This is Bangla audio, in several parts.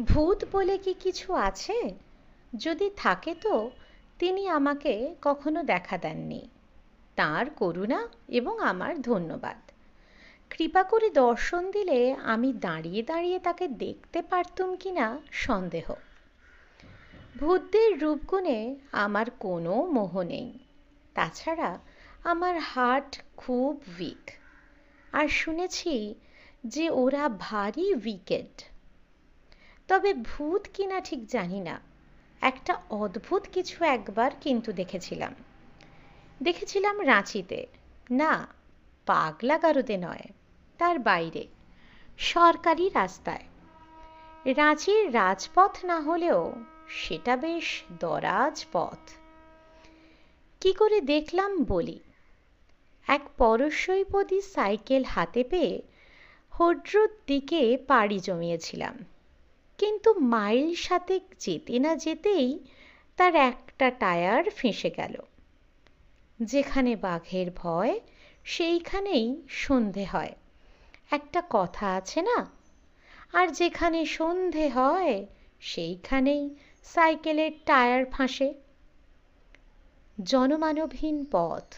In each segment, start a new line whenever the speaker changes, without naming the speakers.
ভূত বলে কি কিছু আছে? যদি থাকে তো তিনি আমাকে কখনো দেখা দেননি। তাঁর করুণা এবং আমার ধন্যবাদ। কৃপা করে দর্শন দিলে আমি দাঁড়িয়ে দাঁড়িয়ে তাকে দেখতে পারতুম কি না সন্দেহ। ভূতদের রূপগুণে আমার কোনো মোহ নেই। তাছাড়া আমার হার্ট খুব উইক। আর শুনেছি যে ওরা ভারী উইকেড তবে ভূত কিনা ঠিক জানি না। একটা অদ্ভুত কিছু একবার কিন্তু দেখেছিলাম। দেখেছিলাম রাঁচিতে। না, পাগলা গারদে নয়, তার বাইরে, সরকারি রাস্তায়। রাঁচির রাজপথ না হলেও সেটা বেশ দরাজ পথ। কি করে দেখলাম বলি? এক পরশৈপদী সাইকেল হাতে পেয়ে হড্রোর দিকে পাড়ি জমিয়েছিলাম। কিন্তু মাইল সাথে যেতে না যেতেই তার একটা টায়ার ফেঁসে গেল। যেখানে বাঘের ভয়, সেইখানেই সন্ধে হয়। একটা কথা আছে না? আর যেখানে সন্ধে হয়, সেইখানেই সাইকেলের টায়ার ফাঁসে। জনমানবহীন পথ,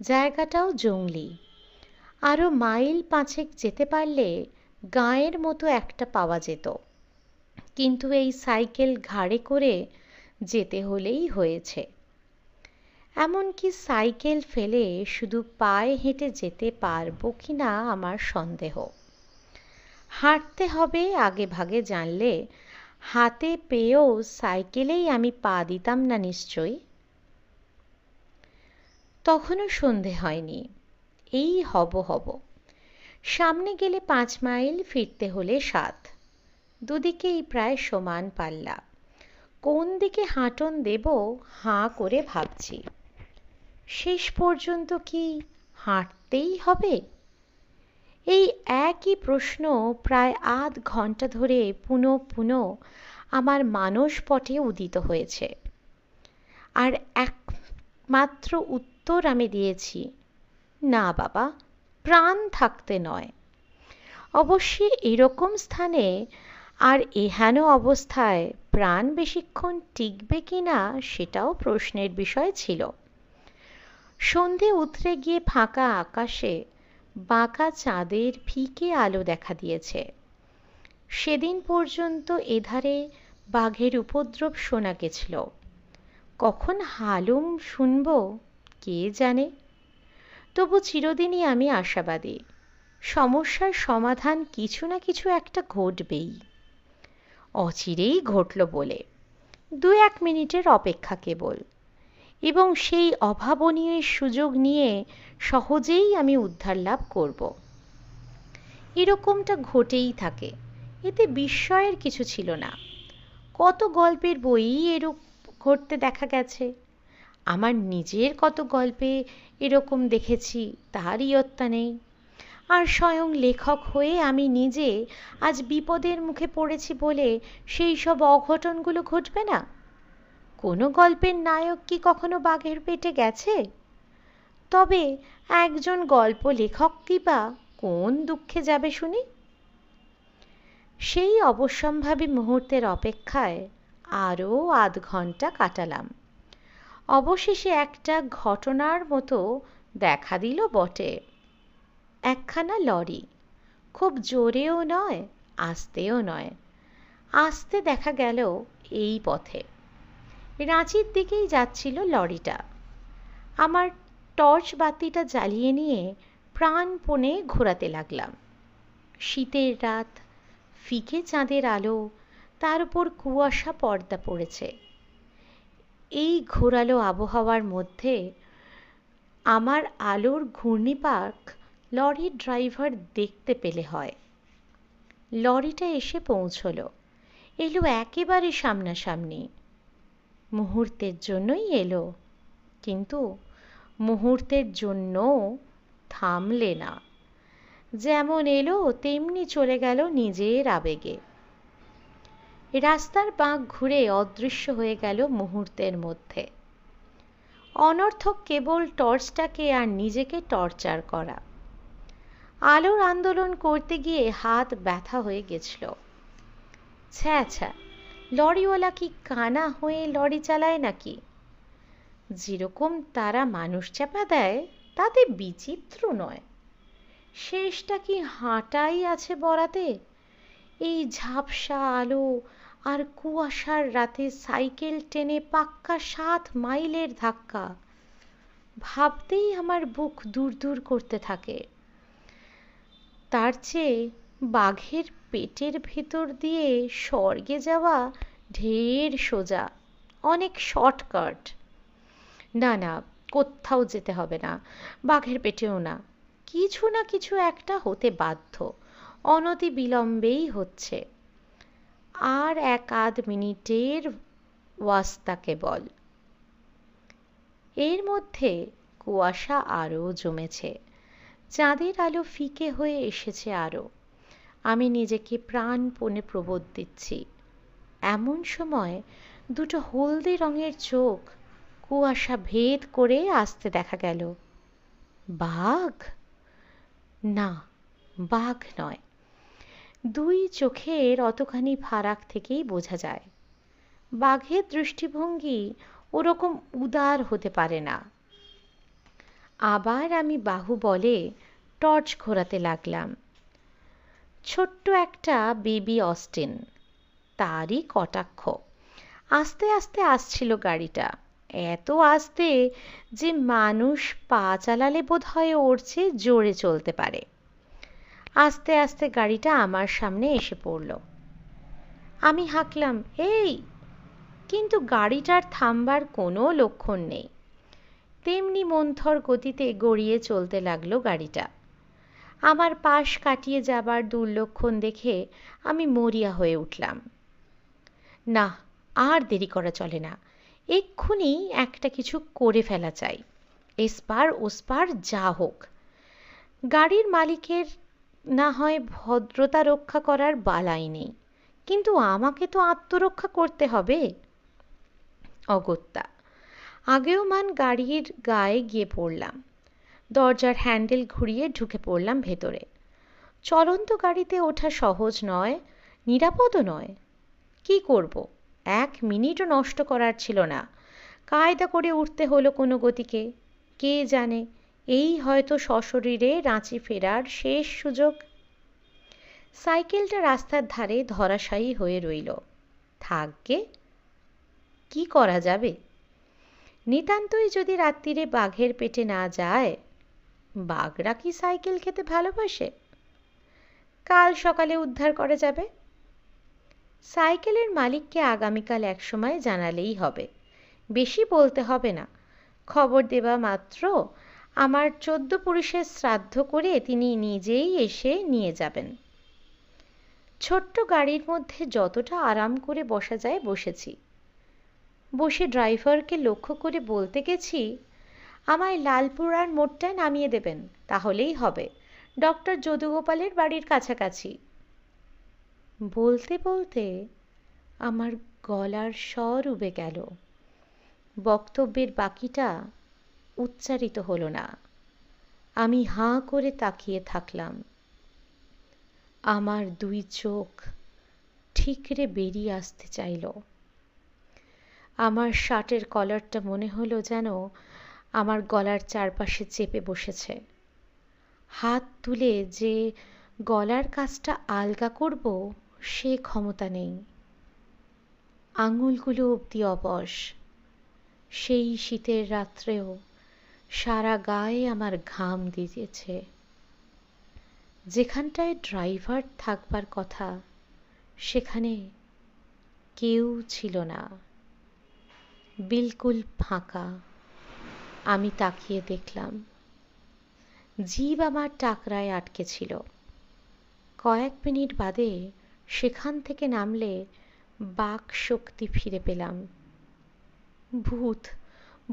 জায়গাটাও জংলি আরও মাইল পাঁচেক যেতে পারলে গাঁয়ের মতো একটা পাওয়া যেত। কিন্তু এই সাইকেল ঘাড়ে করে যেতে হলেই হয়েছে। এমনকি সাইকেল ফেলে শুধু পায়ে হেঁটে যেতে পারব কি না আমার সন্দেহ। হাঁটতে হবে আগে ভাগে জানলে, হাতে পেয়েও সাইকেলেই আমি পা দিতাম না নিশ্চয়ই। তখনও সন্ধে হয়নি। এই হব হব। সামনে গেলে পাঁচ মাইল ফিরতে হলে সাত। দুদিকেই প্রায় সমান পাল্লা। কোন দিকে হাঁটন দেব, হাঁ করে ভাবছি। শেষ পর্যন্ত কি হাঁটতেই হবে? এই একই প্রশ্ন প্রায় আধ ঘণ্টা ধরে পুনঃ পুনঃ আমার মানস পটে উদিত হয়েছে। আর একমাত্র উত্তর আমি দিয়েছি, না বাবা, প্রাণ থাকতে নয়। অবশ্যই এরকম স্থানে আর এহেন অবস্থায় প্রাণ বেশিক্ষণ টিকবে কি না সেটাও প্রশ্নের বিষয় ছিল। সন্ধে উতরে গিয়ে ফাঁকা আকাশে বাঁকা চাঁদের ফিকে আলো দেখা দিয়েছে। সেদিন পর্যন্ত এধারে বাঘের উপদ্রব শোনা গেছিল। কখন হালুম শুনব কে জানে? তবু চিরদিনই আমি আশাবাদী। সমস্যার সমাধান কিছু না কিছু একটা ঘটবেই। অচিরেই ঘটল বলে। দু এক মিনিটের অপেক্ষা কেবল। এবং সেই অভাবনীয় সুযোগ নিয়ে সহজেই আমি উদ্ধার লাভ করব। এরকমটা ঘটেই থাকে। এতে বিস্ময়ের কিছু ছিল না। কত গল্পের বইই এরূপ ঘটতে দেখা গেছে। আমার নিজের কত গল্পে এরকম দেখেছি, তারই ইয়ত্তা নেই আর স্বয়ং লেখক হয়ে আমি নিজে আজ বিপদের মুখে পড়েছি বলে সেই সব অঘটনগুলো ঘটবে না? কোনো গল্পের নায়ক কি কখনো বাঘের পেটে গেছে? তবে একজন গল্প লেখক কি বা কোন দুঃখে যাবে শুনি? সেই অবশ্যম্ভাবী মুহূর্তের অপেক্ষায় আরও আধ ঘণ্টা কাটালাম। অবশেষে একটা ঘটনার মতো দেখা দিল বটে। একখানা লরি। খুব জোরেও নয়, আস্তেও নয়। আস্তে দেখা গেল এই পথে। রাঁচির দিকেই যাচ্ছিল লরিটা। আমার টর্চ বাতিটা জ্বালিয়ে নিয়ে প্রাণপণে ঘোরাতে লাগলাম। শীতের রাত, ফিকে চাঁদের আলো, তার উপর কুয়াশা পর্দা পড়েছে। এই ঘোরালো আবহাওয়ার মধ্যে আমার আলোর ঘূর্ণিপাক লরির ড্রাইভার দেখতে পেলে হয়। লরিটা এসে পৌঁছল। এলো একেবারে সামনাসামনি। মুহূর্তের জন্যই এলো, কিন্তু মুহূর্তের জন্য থামলে না। যেমন এলো, তেমনি চলে গেল নিজের আবেগে। রাস্তার বাঁক ঘুরে অদৃশ্য হয়ে গেল মুহূর্তের মধ্যে। অনর্থক কেবল টর্চটাকে আর নিজেকে টর্চার করা। আলোর আন্দোলন করতে গিয়ে হাত ব্যথা হয়ে গেছিল। ছ্যা ছ্যা, লরিওয়ালা কি কানা হয়ে লরি চালায় নাকি? যেরকম তারা মানুষ চাপা দেয়, তাতে বিচিত্র নয়। শেষটা কি হাঁটাই আছে বরাতে? এই ঝাপসা আলো আর কুয়াশার রাতে সাইকেল টেনে পাক্কা সাত মাইলের ধাক্কা। ভাবতেই আমার বুক দূর দূর করতে থাকে। তার চেয়ে বাঘের পেটের ভেতর দিয়ে স্বর্গে যাওয়া ঢের সোজা, অনেক শর্টকাট না না, কোথাও যেতে হবে না, বাঘের পেটেও না। কিছু না কিছু একটা হতে বাধ্য অনতি বিলম্বেই হচ্ছে। আর এক আধ মিনিটের ওয়াস্তা কেবল এর মধ্যে কুয়াশা আরও জমেছে। চাঁদের আলো ফিকে হয়ে এসেছে আরও আমি নিজেকে প্রাণপণে প্রবোধ দিচ্ছি। এমন সময় দুটো হলদে রঙের চোখ কুয়াশা ভেদ করে আসতে দেখা গেল। বাঘ? না, বাঘ নয়। দুই চোখের অতখানি ফারাক থেকেই বোঝা যায়। বাঘের দৃষ্টিভঙ্গি ওরকম উদার হতে পারে না। আবার আমি বাহু বলে টর্চ ঘোরাতে লাগলাম। ছোট্ট একটা বেবি অস্টিন, তারই কটাক্ষ। আস্তে আস্তে আসছিল গাড়িটা, এত আস্তে যে মানুষ পা চালালে বোধ হয় ওর জোরে চলতে পারে। আস্তে আস্তে গাড়িটা আমার সামনে এসে পড়ল। আমি হাঁকলাম, এই! কিন্তু গাড়িটার থামবার কোনো লক্ষণ নেই। তেমনি মন্থর গতিতে গড়িয়ে চলতে লাগল গাড়িটা। আমার পাশ কাটিয়ে যাবার দুর্লক্ষণ দেখে আমি মরিয়া হয়ে উঠলাম। না, আর দেরি করা চলে না। এক্ষুনি একটা কিছু করে ফেলা চাই। এসপার, ওসপার, যা হোক। গাড়ির মালিকের না হয় ভদ্রতা রক্ষা করার বালাই নেই। কিন্তু আমাকে তো আত্মরক্ষা করতে হবে। অগত্যা আগেও মান গাড়ির গায়ে গিয়ে পড়লাম। দরজার হ্যান্ডেল ঘুরিয়ে ঢুকে পড়লাম ভেতরে। চলন্ত গাড়িতে ওঠা সহজ নয়, নিরাপদও নয়। কি করব? এক মিনিটও নষ্ট করার ছিল না। কায়দা করে উঠতে হলো কোনো গতিকে। কে জানে, এই হয়তো সশরীরে রাঁচি ফেরার শেষ সুযোগ। সাইকেলটা রাস্তার ধারে ধরাশায়ী হয়ে রইল। থাকবে কি করা যাবে? নিতান্তই যদি রাত্রিরে বাঘের পেটে না যায়, বাঘরা কি সাইকেল খেতে ভালোবাসে? কাল সকালে উদ্ধার করা যাবে? সাইকেলের মালিককে আগামীকাল এক সময় জানালেই হবে। বেশি বলতে হবে না। খবর দেওয়া মাত্র, আমার চোদ্দ পুরুষের শ্রাদ্ধ করে তিনি নিজেই এসে নিয়ে যাবেন। ছোট্ট গাড়ির মধ্যে যতটা আরাম করে বসা যায় বসেছি। বসে ড্রাইভারকে লক্ষ্য করে বলতে গেছি, আমায় লালপুরার মোড়টায় নামিয়ে দেবেন, তাহলেই হবে। ডক্টর যদুগোপালের বাড়ির কাছাকাছি। বলতে বলতে আমার গলার স্বর উবে গেল। বক্তব্যের বাকিটা উচ্চারিত হলো না। আমি হাঁ করে তাকিয়ে থাকলাম। আমার দুই চোখ ঠিকরে বেরিয়ে আসতে চাইল। আমার শার্টের কলারটা মনে হলো যেন আমার গলার চারপাশে চেপে বসেছে। হাত তুলে যে গলার কাজটা আলগা করব, সে ক্ষমতা নেই। আঙুলগুলো অবধি অবশ। সেই শীতের রাত্রেও সারা গায়ে আমার ঘাম দিয়েছে যেখানটায় ড্রাইভার থাকবার কথা, সেখানে কেউ ছিল না। বিলকুল ফাঁকা। আমি তাকিয়ে দেখলাম, জীব আমার টাকরায় আটকে ছিল। কয়েক মিনিট বাদে সেখান থেকে নামলে বাক শক্তি ফিরে পেলাম। ভূত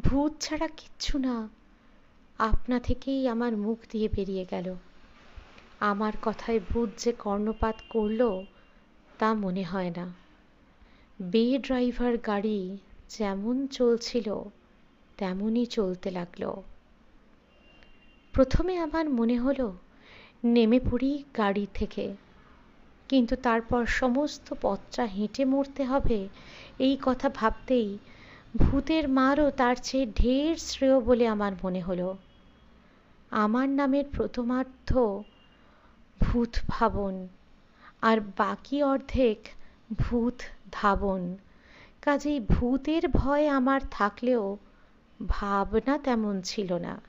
ভূত ছাড়া কিচ্ছু না। আপনা থেকেই আমার মুখ দিয়ে বেরিয়ে গেল। আমার কথায় ভূত যে কর্ণপাত করল তা মনে হয় না। বে ড্রাইভার গাড়ি যেমন চলছিল, তেমনই চলতে লাগল। প্রথমে আমার মনে হলো, নেমে পড়ি গাড়ি থেকে। কিন্তু তারপর সমস্ত পথটা হেঁটে মরতে হবে, এই কথা ভাবতেই ভূতের মারও তার চেয়ে ঢের শ্রেয় বলে আমার মনে হলো। আমার নামের প্রথমার্ধ ভূত ভাবন, আর বাকি অর্ধেক ভূত ধাবন। কাজেই ভূতের ভয় আমার থাকলেও ভাবনা তেমন ছিল না।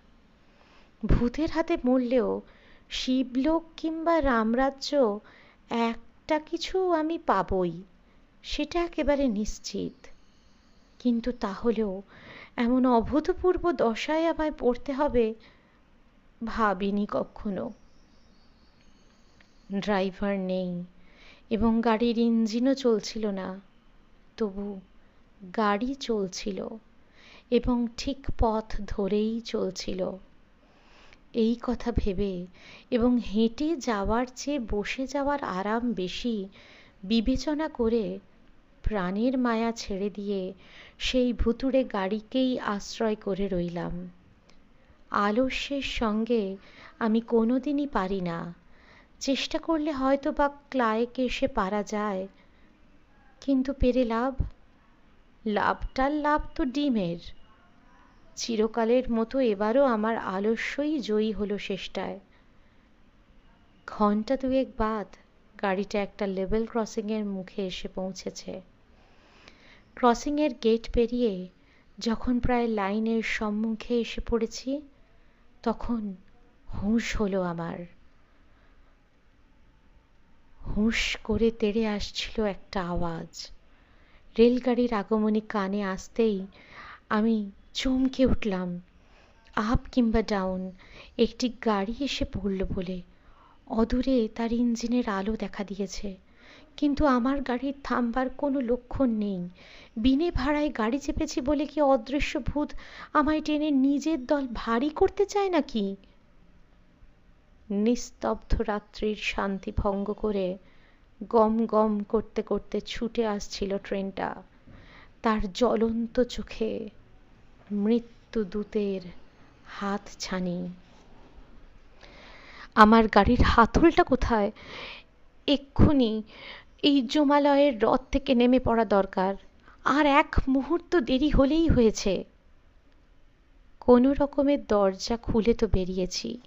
ভূতের হাতে মরলেও শিবলোক কিংবা রামরাজ্য একটা কিছু আমি পাবই, সেটা একেবারে নিশ্চিত। কিন্তু তাহলেও এমন অভূতপূর্ব দশায় আমায় পড়তে হবে ভাবিনি কখনো। ড্রাইভার নেই এবং গাড়ির ইঞ্জিনও চলছিল না। তবু গাড়ি চলছিল এবং ঠিক পথ ধরেই চলছিল। এই কথা ভেবে এবং হেঁটে যাওয়ার চেয়ে বসে যাওয়ার আরাম বেশি বিবেচনা করে প্রাণের মায়া ছেড়ে দিয়ে সেই ভুতুড়ে গাড়িকেই আশ্রয় করে রইলাম। আলস্যের সঙ্গে আমি কোনো দিনই পারি না। চেষ্টা করলে হয়তো বা ক্লায়েকে এসে পারা যায়, কিন্তু পেরে লাভ? লাভটার লাভ তো ডিমের। চিরকালের মতো এবারও আমার আলস্যই জয়ী হলো শেষটায়। ঘণ্টা দুয়েক বাদ গাড়িটা একটা লেভেল ক্রসিংয়ের মুখে এসে পৌঁছেছে। ক্রসিংয়ের গেট পেরিয়ে যখন প্রায় লাইনের সম্মুখে এসে পড়েছি, তখন হুঁশ হলো আমার। হুঁশ করে তেড়ে আসছিল একটা আওয়াজ। রেলগাড়ির আগমনী কানে আসতেই আমি চমকে উঠলাম। আপ কিংবা ডাউন, একটি গাড়ি এসে পড়ল বলে। অদূরে তার ইঞ্জিনের আলো দেখা দিয়েছে। কিন্তু আমার গাড়ির থামবার কোনো লক্ষণ নেই। বিনে ভাড়ায় গাড়ি চেপেছি বলে কি অদৃশ্য ভূত আমায় টেনে নিজের দল ভারী করতে চায় নাকি? নিস্তব্ধ রাত্রির শান্তি ভঙ্গ করে গম গম করতে করতে ছুটে আসছিল ট্রেনটা। তার জ্বলন্ত চোখে মৃত্যুদূতের হাত ছানি। আমার গাড়ির হাতলটা কোথায়? এক্ষুনি এই জমালয়ের রথ থেকে নেমে পড়া দরকার। আর এক মুহূর্ত দেরি হলেই হয়েছে। কোনো রকমের দরজা খুলে তো বেরিয়েছি।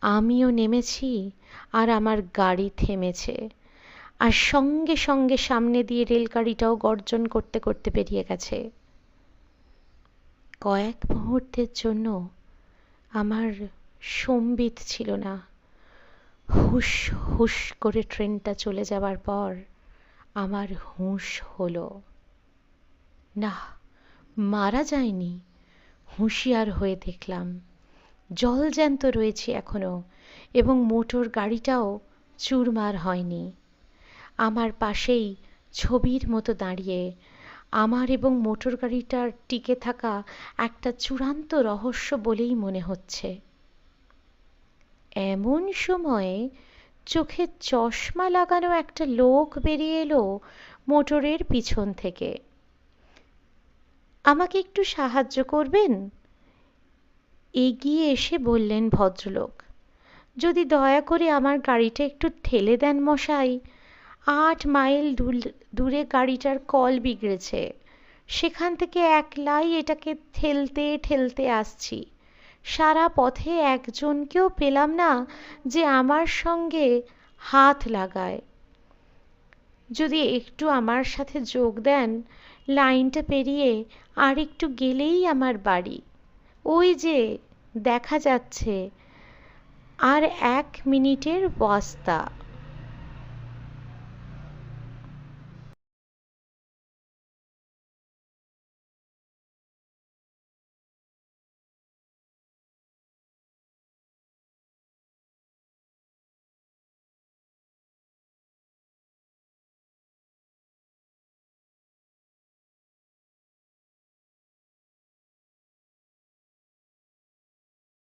আমিও নেমেছি আর আমার গাড়ি থেমেছে। আর সঙ্গে সঙ্গে সামনে দিয়ে রেলগাড়িটাও গর্জন করতে করতে বেরিয়ে গেছে। কয়েক মুহূর্তের জন্য আমার সম্বিত ছিল না। হুস হুস করে ট্রেনটা চলে যাবার পর আমার হুঁশ হলো। না, মারা যায়নি, হুঁশিয়ার হয়ে দেখলাম। জল জ্যান্ত রয়েছে এখনও এবং মোটর গাড়িটাও চুরমার হয়নি। আমার পাশেই ছবির মতো দাঁড়িয়ে। আমার এবং মোটর গাড়িটার টিকে থাকা একটা চূড়ান্ত রহস্য বলেই মনে হচ্ছে। এমন সময়ে চোখে চশমা লাগানো একটা লোক বেরিয়ে এলো মোটরের পিছন থেকে। আমাকে একটু সাহায্য করবেন? এগিয়ে এসে বললেন ভদ্রলোক। যদি দয়া করে আমার গাড়িটা একটু ঠেলে দেন মশাই আট মাইল দূরে গাড়িটার কল বিগড়েছে। সেখান থেকে একলাই এটাকে ঠেলতে ঠেলতে আসছি। সারা পথে একজনকেও পেলাম না যে আমার সঙ্গে হাত লাগায়। যদি একটু আমার সাথে যোগ দেন, লাইনটা পেরিয়ে আর একটু গেলেই আমার বাড়ি। ওই যে দেখা যাচ্ছে, আর এক মিনিটের বস্তা।